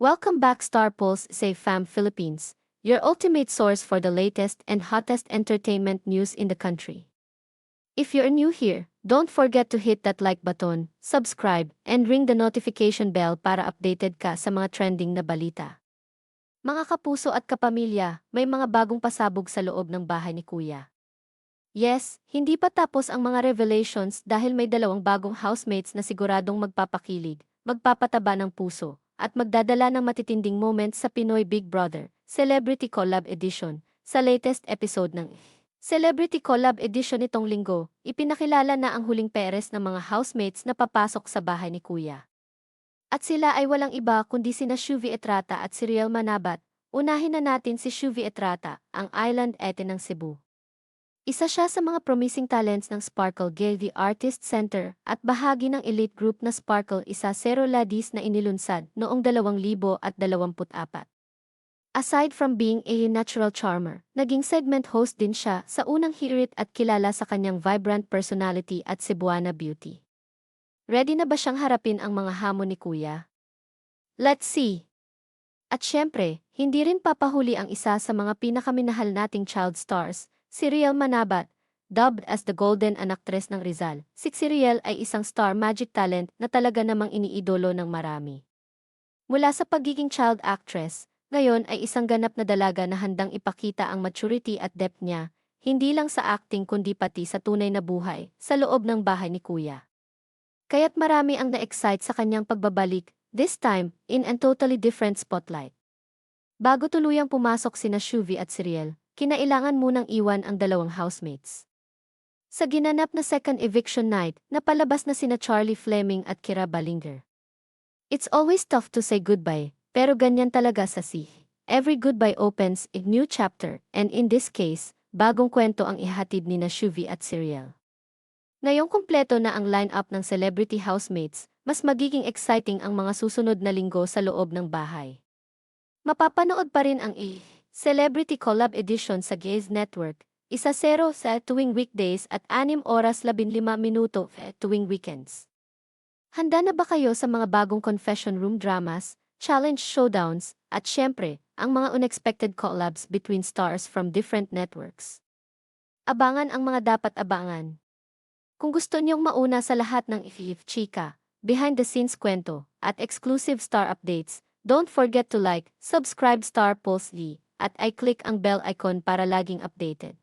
Welcome back Star Pulse Save Fam Philippines, your ultimate source for the latest and hottest entertainment news in the country. If you're new here, don't forget to hit that like button, subscribe, and ring the notification bell para updated ka sa mga trending na balita. Mga kapuso at kapamilya, may mga bagong pasabog sa loob ng bahay ni Kuya. Yes, hindi pa tapos ang mga revelations dahil may dalawang bagong housemates na siguradong magpapakilig, magpapataba ng puso, at magdadala ng matitinding moments sa Pinoy Big Brother Celebrity Collab Edition sa latest episode ng Celebrity Collab Edition itong linggo, ipinakilala na ang huling peres ng mga housemates na papasok sa bahay ni Kuya. At sila ay walang iba kundi sina Shuvi Etrata at si Riel Manabat. Unahin na natin si Shuvi Etrata, ang island ete ng Cebu. Isa siya sa mga promising talents ng Sparkle Gildy Artist Center at bahagi ng elite group na Sparkle Isa Zero Ladies na inilunsad noong 2024. Aside from being a natural charmer, naging segment host din siya sa unang hirit at kilala sa kanyang vibrant personality at Cebuana beauty. Ready na ba siyang harapin ang mga hamon ni Kuya? Let's see! At syempre, hindi rin papahuli ang isa sa mga pinakaminahal nating child stars, si Riel Manabat, dubbed as the golden anactress ng Rizal. Si Riel ay isang star magic talent na talaga namang iniidolo ng marami. Mula sa pagiging child actress, ngayon ay isang ganap na dalaga na handang ipakita ang maturity at depth niya, hindi lang sa acting kundi pati sa tunay na buhay, sa loob ng bahay ni Kuya. Kaya't marami ang na-excite sa kanyang pagbabalik, this time, in a totally different spotlight. Bago tuluyang pumasok sina Shuvi at Ciriel, kinailangan munang iwan ang dalawang housemates. Sa ginanap na second eviction night, napalabas na sina Charlie Fleming at Kira Ballinger. It's always tough to say goodbye, pero ganyan talaga sa si. Every goodbye opens a new chapter, and in this case, bagong kwento ang ihatid ni na Shuvi at Ciriel. Ngayong kumpleto na ang lineup ng celebrity housemates, mas magiging exciting ang mga susunod na linggo sa loob ng bahay. Mapapanood pa rin ang i Celebrity Collab Edition sa Gaze Network, isa zero sa tuwing weekdays at 6 oras 15 minuto tuwing weekends. Handa na ba kayo sa mga bagong confession room dramas, challenge showdowns, at syempre, ang mga unexpected collabs between stars from different networks. Abangan ang mga dapat abangan. Kung gusto niyong mauna sa lahat ng if chika, behind-the-scenes kwento, at exclusive star updates, don't forget to like, subscribe Star Pulse Lee, at i-click ang bell icon para laging updated.